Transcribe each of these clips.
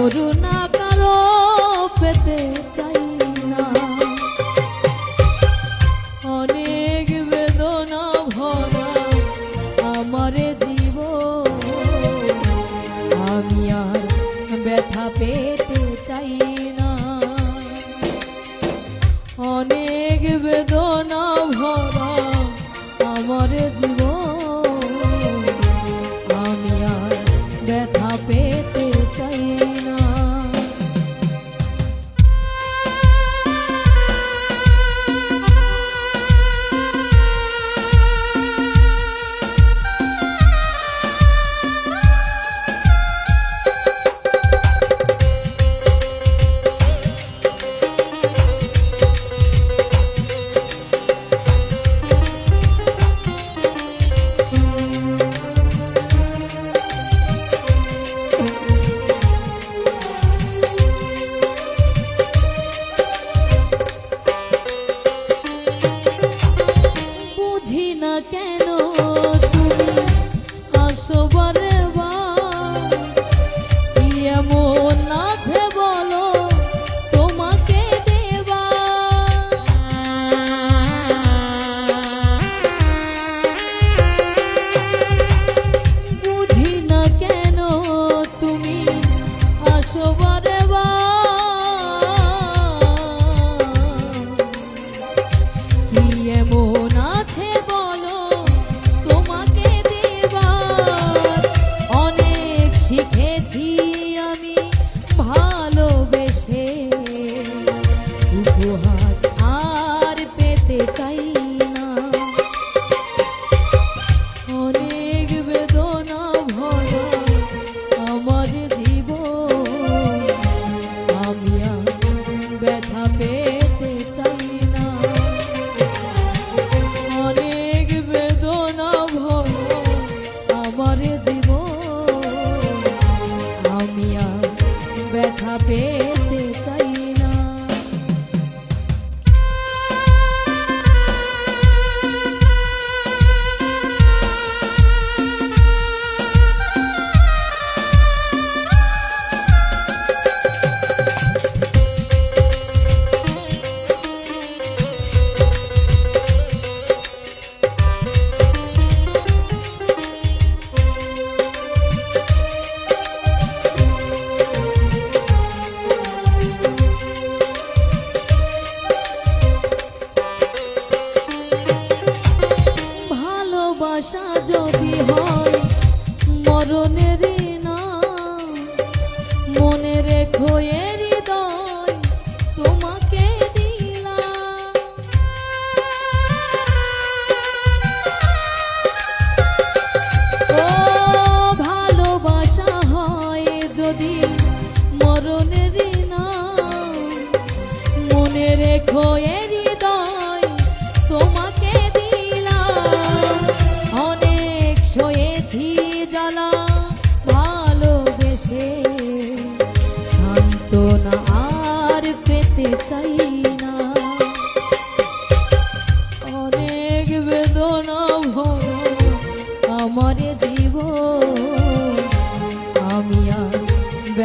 করুণা কারও পেতে চাই না। অনেক বেদনা ভরা আমার জীব আমি আর ব্যথা পেতে চাই না। অনেক বেদনা ভরা আমার জীব আমি আর ব্যথা পেতে ভালোবেসে উপহাস আর পেতে চাই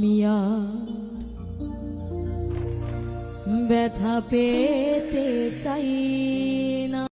আমি আর ব্যথা পেতে চাই না